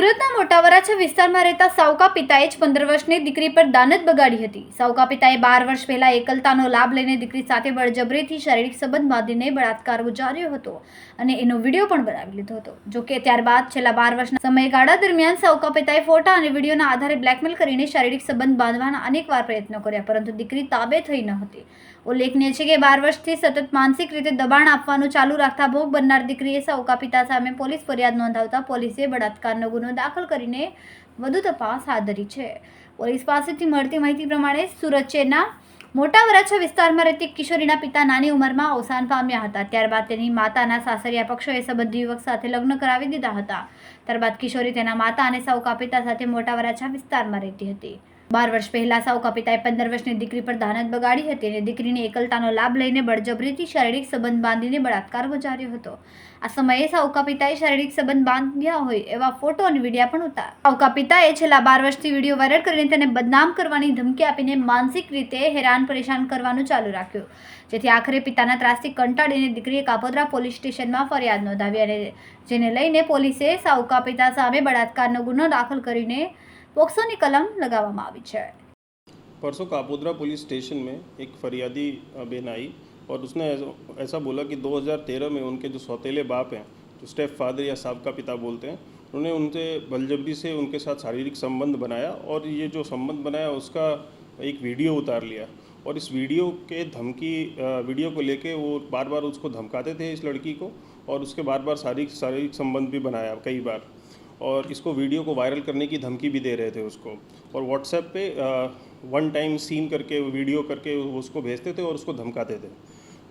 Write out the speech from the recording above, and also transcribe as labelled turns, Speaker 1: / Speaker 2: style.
Speaker 1: સુરતના મોટા વરાછા વિસ્તારમાં રહેતા સાવકા પિતાએ જ પંદર વર્ષની દીકરી પર દાનત બગાડી હતી. સાવકા પિતાએ બાર વર્ષ પહેલા એકલતાનો લાભ લઈને દીકરી સાથે બળજબરીથી શારીરિક સંબંધ બાંધીને બળાત્કાર ગુજાર્યો હતો અને એનો વીડિયો પણ બનાવી લીધો હતો. જો કે ત્યારબાદ છેલ્લા બાર વર્ષના સમયગાળા દરમિયાન સાવકા પિતાએ ફોટા અને વિડીયોના આધારે બ્લેકમેલ કરીને શારીરિક સંબંધ બાંધવાના અનેકવાર પ્રયત્નો કર્યા, પરંતુ દીકરી તાબે થઈ ન હતી. ઉલ્લેખનીય છે કે બાર વર્ષથી સતત માનસિક રીતે દબાણ આપવાનું ચાલુ રાખતા ભોગ બનનાર દીકરીએ સાવકા પિતા સામે પોલીસ ફરિયાદ નોંધાવતા પોલીસે બળાત્કારનો ગુનો દાખલ કરીને વધુ તપાસ હાથ ધરી છે. પોલીસ પાસેથી મળતી માહિતી પ્રમાણે સુરત મોટા વરાછા વિસ્તારમાં રહેતી કિશોરીના પિતા નાની ઉંમરમાં અવસાન પામ્યા હતા. ત્યારબાદ તેની માતાના સાસરિયા પક્ષોએ સંબંધી યુવક સાથે લગ્ન કરાવી દીધા હતા. ત્યારબાદ કિશોરી તેના માતા અને સાવકા પિતા સાથે મોટા વરાછા વિસ્તારમાં રહેતી હતી. બાર વર્ષ પહેલા સાવકા પિતાએ પંદર વર્ષની દીકરી પર દાનત બગાડી હતી અને દીકરીને એકલતાનો લાભ લઈને બળજબરીથી શારીરિક સંબંધ બાંધીને બળાત્કાર ગુજાર્યો હતો. આ સમયે સાવકા પિતાએ શારીરિક સંબંધ બાંધ્યા હોય એવા ફોટો અને વિડીયા પણ ઉતાર. સાવકા પિતાએ છેલ્લા બાર વર્ષથી વીડિયો વાયરલ કરીને તેને બદનામ કરવાની ધમકી આપીને માનસિક રીતે હેરાન પરેશાન કરવાનું ચાલુ રાખ્યું. જેથી આખરે પિતાના ત્રાસથી કંટાળીને દીકરીએ કાપોદ્રા પોલીસ સ્ટેશનમાં ફરિયાદ નોંધાવી અને જેને લઈને પોલીસે સાવકા પિતા સામે બળાત્કારનો ગુનો દાખલ કરીને પોક્સોની કલમ લગાવવામાં આવી છે
Speaker 2: परसों कापोद्रा पुलिस स्टेशन में एक फरियादी अ, बहन आई और उसने ऐसा- ऐसा बोला कि 2013 में उनके जो सौतेले बाप हैं जो स्टेप फादर या सबका पिता बोलते हैं उन्होंने उनसे बलजबरी से उनके साथ शारीरिक संबंध बनाया और ये जो संबंध बनाया उसका एक वीडियो उतार लिया और इस वीडियो के धमकी अ, वीडियो को लेके वो बार बार उसको धमकाते थे इस लड़की को और उसके बार बार शारीरिक शारीरिक संबंध भी बनाया कई बार और इसको वीडियो को वायरल करने की धमकी भी दे रहे थे उसको और व्हाट्सएप पे वन टाइम सीन करके वीडियो करके उसको भेजते थे और उसको धमकाते थे